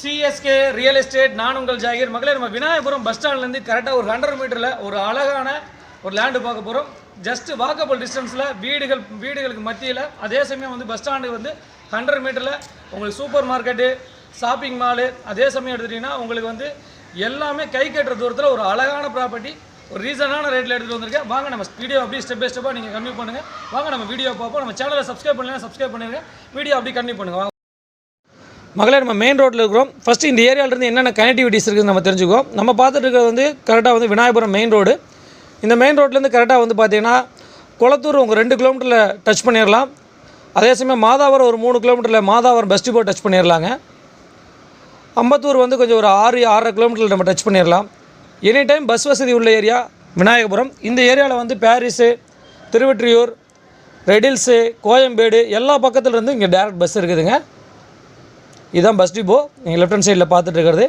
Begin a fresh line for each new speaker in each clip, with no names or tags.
CSK real estate நான் உங்கள் ஜாகிர். மகளே நம்ம விநாயகபுரம் பஸ் ஸ்டாண்ட்லேருந்து கரெக்டாக ஒரு ஹண்ட்ரட் மீட்டரில் ஒரு அழகான ஒரு லேண்டு பார்க்க போகிறோம் ஜஸ்ட் வாக்கபிள் டிஸ்டன்ஸில் வீடுகள் வீடுகளுக்கு மத்தியில் அதே சமயம் வந்து பஸ் ஸ்டாண்டு வந்து ஹண்ட்ரட் மீட்டரில் உங்களுக்கு சூப்பர் மார்க்கெட்டு ஷாப்பிங் மாலு அதே சமயம் எடுத்துட்டிங்கன்னா உங்களுக்கு வந்து எல்லாமே கை கட்டுற தூரத்தில் ஒரு அழகான ப்ராப்பர்ட்டி ஒரு ரீசனான ரேட்டில் எடுத்துகிட்டு வந்திருக்கேன். வாங்க நம்ம வீடியோ அப்படியே ஸ்டெப் பை ஸ்டெப்பாக நீங்கள் கன்வியூ பண்ணுங்கள் வாங்க நம்ம வீடியோ பார்ப்போம். நம்ம சேனலை சப்ஸ்கிரைப் பண்ணலாம் சப்ஸ்கிரைப் பண்ணிடுங்க வீடியோ அப்படியே கன்டினியூ பண்ணுங்கள் மகளே நம்ம மெயின் ரோட்டில் இருக்கிறோம். ஃபஸ்ட்டு இந்த ஏரியாவிலேருந்து என்னென்ன கனெக்டிவிட்டிஸ் இருக்குதுன்னு நம்ம தெரிஞ்சுக்கோம் நம்ம பார்த்துட்டு இருக்கிறது வந்து கரெக்டாக வந்து விநாயகபுரம் மெயின் ரோடு இந்த மெயின் ரோட்லேருந்து கரெக்டாக வந்து பார்த்தீங்கன்னா குளத்தூர் உங்கள் ரெண்டு கிலோமீட்டரில் டச் பண்ணிடலாம். அதே சமயம் மாதாவரம் ஒரு மூணு கிலோமீட்டரில் மாதாவரம் பஸ் டிப்போ டச் பண்ணிடலாங்க. அம்பத்தூர் வந்து கொஞ்சம் ஒரு ஆறு ஆறரை கிலோமீட்டரில் நம்ம டச் பண்ணிடலாம். எனி டைம் பஸ் வசதி உள்ள ஏரியா விநாயகபுரம். இந்த ஏரியாவில் வந்து பாரிஸு திருவெற்றியூர் ரெடில்ஸு கோயம்பேடு எல்லா பக்கத்துலேருந்து இங்கே டேரக்ட் பஸ் இருக்குதுங்க. இதுதான் பஸ் டிப்போ நீங்கள் லெஃப்ட் ஹேண்ட் சைடில் பார்த்துட்டு இருக்கிறது.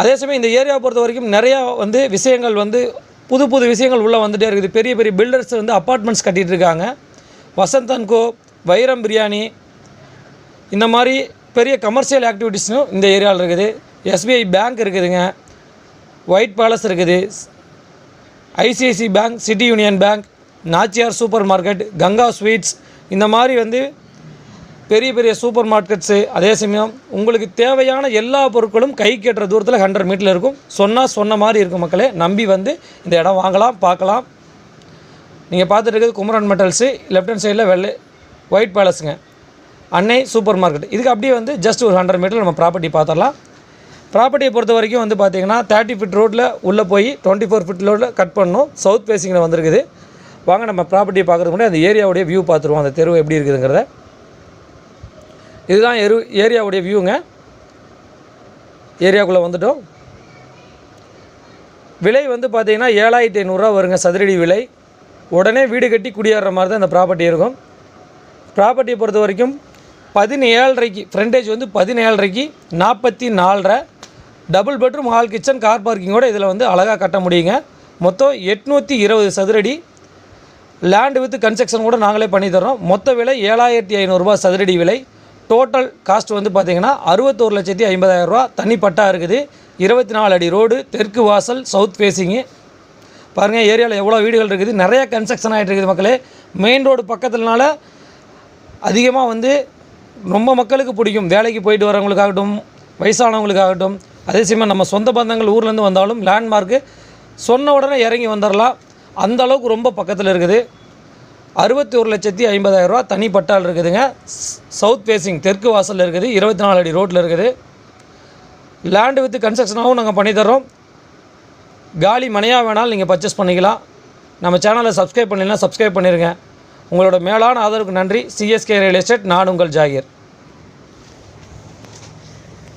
அதே சமயம் இந்த ஏரியாவை பொறுத்த வரைக்கும் நிறையா வந்து விஷயங்கள் வந்து புது புது விஷயங்கள் உள்ளே வந்துகிட்டே இருக்குது. பெரிய பெரிய பில்டர்ஸ் வந்து அப்பார்ட்மெண்ட்ஸ் கட்டிகிட்டு இருக்காங்க. வசந்த் அண்ட் கோ வைரம் பிரியாணி இந்த மாதிரி பெரிய கமர்ஷியல் ஆக்டிவிட்டீஸும் இந்த ஏரியாவில் இருக்குது. எஸ்பிஐ பேங்க் இருக்குதுங்க. ஒயிட் பேலஸ் இருக்குது. ICICI bank city union bank Nachiyar super market Ganga sweets இந்த மாதிரி வந்து பெரிய பெரிய சூப்பர் மார்க்கெட்ஸு அதே சமயம் உங்களுக்கு தேவையான எல்லா பொருட்களும் கை கேட்டுற தூரத்தில் ஹண்ட்ரட் மீட்டரில் இருக்கும். சொன்னால் சொன்ன மாதிரி இருக்கும் மக்களே நம்பி வந்து இந்த இடம் வாங்கலாம் பார்க்கலாம். நீங்கள் பார்த்துட்டு இருக்கிறது குமரன் மெட்டல்ஸு லெஃப்ட் ஹேண்ட் சைடில் வெள்ளை ஒயிட் பேலஸுங்க அன்னை சூப்பர் மார்க்கெட். இதுக்கு அப்படியே வந்து ஜஸ்ட் ஒரு ஹண்ட்ரட் மீட்டர் நம்ம ப்ராப்பர்ட்டி பார்த்துடலாம். ப்ராப்பர்ட்டியை பொறுத்த வரைக்கும் வந்து பார்த்தீங்கன்னா தேர்ட்டி ஃபிட் ரோட்டில் உள்ளே போய் டுவெண்ட்டி ஃபோர் ஃபிட் ரோட்டில் கட் பண்ணணும். சவுத் ஃபேஸிங்கில் வந்திருக்குது. வாங்க நம்ம ப்ராப்பர்ட்டியை பார்க்குறதுக்கு முன்னாடி அந்த ஏரியாவுடைய வியூ பார்த்துருவோம். அந்த தெருவு எப்படி இருக்குதுங்கிறத. இதுதான் எரு ஏரியாவுடைய வியூங்க ஏரியாவுக்குள்ளே வந்துட்டோம். விலை வந்து பார்த்திங்கன்னா ஏழாயிரத்தி ஐநூறுரூவா வருங்க சதுரடி விலை. உடனே வீடு கட்டி குடியேற மாதிரி தான் இந்த ப்ராப்பர்ட்டி இருக்கும். ப்ராப்பர்ட்டியை பொறுத்த வரைக்கும் பதினேழரைக்கு ஃப்ரண்டேஜ் வந்து பதினேழரைக்கு நாற்பத்தி நாலரை double bedroom hall kitchen car பார்க்கிங்கோடு இதில் வந்து அழகாக கட்ட முடியுங்க. மொத்தம் எட்நூற்றி இருபது சதுரடி. லேண்டு வித் கன்ஸ்ட்ரக்ஷன் கூட நாங்களே பண்ணித்தரோம் மொத்த விலை ஏழாயிரத்தி ஐநூறுரூபா சதுரடி விலை. டோட்டல் காஸ்ட் வந்து பார்த்திங்கன்னா அறுபத்தோரு லட்சத்தி ஐம்பதாயிரரூவா தனி பட்டா இருக்குது. இருபத்தி நாலு அடி ரோடு தெற்கு வாசல் சவுத் ஃபேஸிங்கு பாருங்கள் ஏரியாவில் எவ்வளோ வீடுகள் இருக்குது. நிறைய கன்ஸ்ட்ரக்ஷன் ஆகிட்டு இருக்குது மக்களே. மெயின் ரோடு பக்கத்துலனால அதிகமாக வந்து ரொம்ப மக்களுக்கு பிடிக்கும். வேலைக்கு போயிட்டு வரவங்களுக்காகட்டும் வயசானவங்களுக்காகட்டும். அதே சமயம் நம்ம சொந்த பந்தங்கள் ஊர்லேருந்து வந்தாலும் லேண்ட்மார்க்கு சொன்ன உடனே இறங்கி வந்துடலாம் அந்த அளவுக்கு ரொம்ப பக்கத்தில் இருக்குது. அறுபத்தி ஒரு லட்சத்தி ஐம்பதாயிரரூவா தனி பட்டால் இருக்குதுங்க. சவுத் ஃபேஸிங் தெற்கு வாசலில் இருக்குது இருபத்தி நாலு அடி ரோட்டில் இருக்குது. லேண்டு வித் கன்ஸ்ட்ரக்ஷனாகவும் நாங்கள் பண்ணித்தரோம் காலி மனையாக வேணாலும் நீங்கள் பர்ச்சேஸ் பண்ணிக்கலாம். நம்ம சேனலை சப்ஸ்கிரைப் பண்ணலாம் சப்ஸ்கிரைப் பண்ணிடுங்க உங்களோட மேலான ஆதரவுக்கு நன்றி. சிஎஸ்கே ரியல் எஸ்டேட் நான் உங்கள் ஜாகிர்.